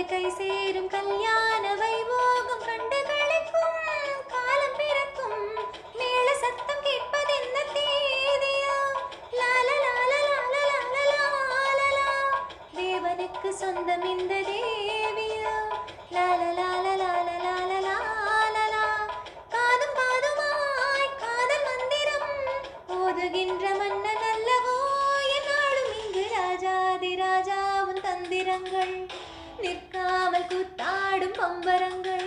வந்து கை சேரும் கல்யாண வைபோகம் கண்டு கழிக்கும் காலம் பிறக்கும் மேல சத்தம் கேட்பதென்ன தேதியா லால தேவனுக்கு சொந்தம் இந்த தேவியா லால லால லாலலா. மன்னன் அல்லவோ என்னாலும் இங்கு ராஜாதி ராஜாவும் தந்திரங்கள் நிற்காமல் கூத்தாடும் பம்பரங்கள்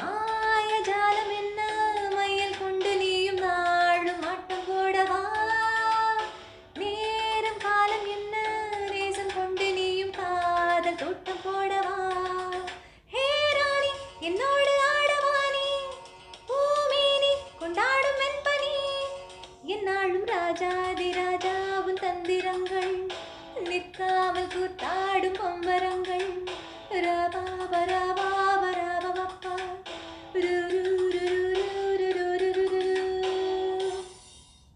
மாய ஜாலம் என்ன? மயில் கொண்டு நீயும் நாளும் ஆட்டம் போடவா? நேரம் காலம் என்ன? நேசம் கொண்டு நீயும் காதல் தோட்டம் போடவா? ஹே ராணி என்னோடு ஆடவானி பூமீனி கொண்டாடும் என்பனி என்னாலும் ராஜாதி ராஜாவும் நிற்காமல் கூத்தாடும் பொம்பரங்கள் ரபா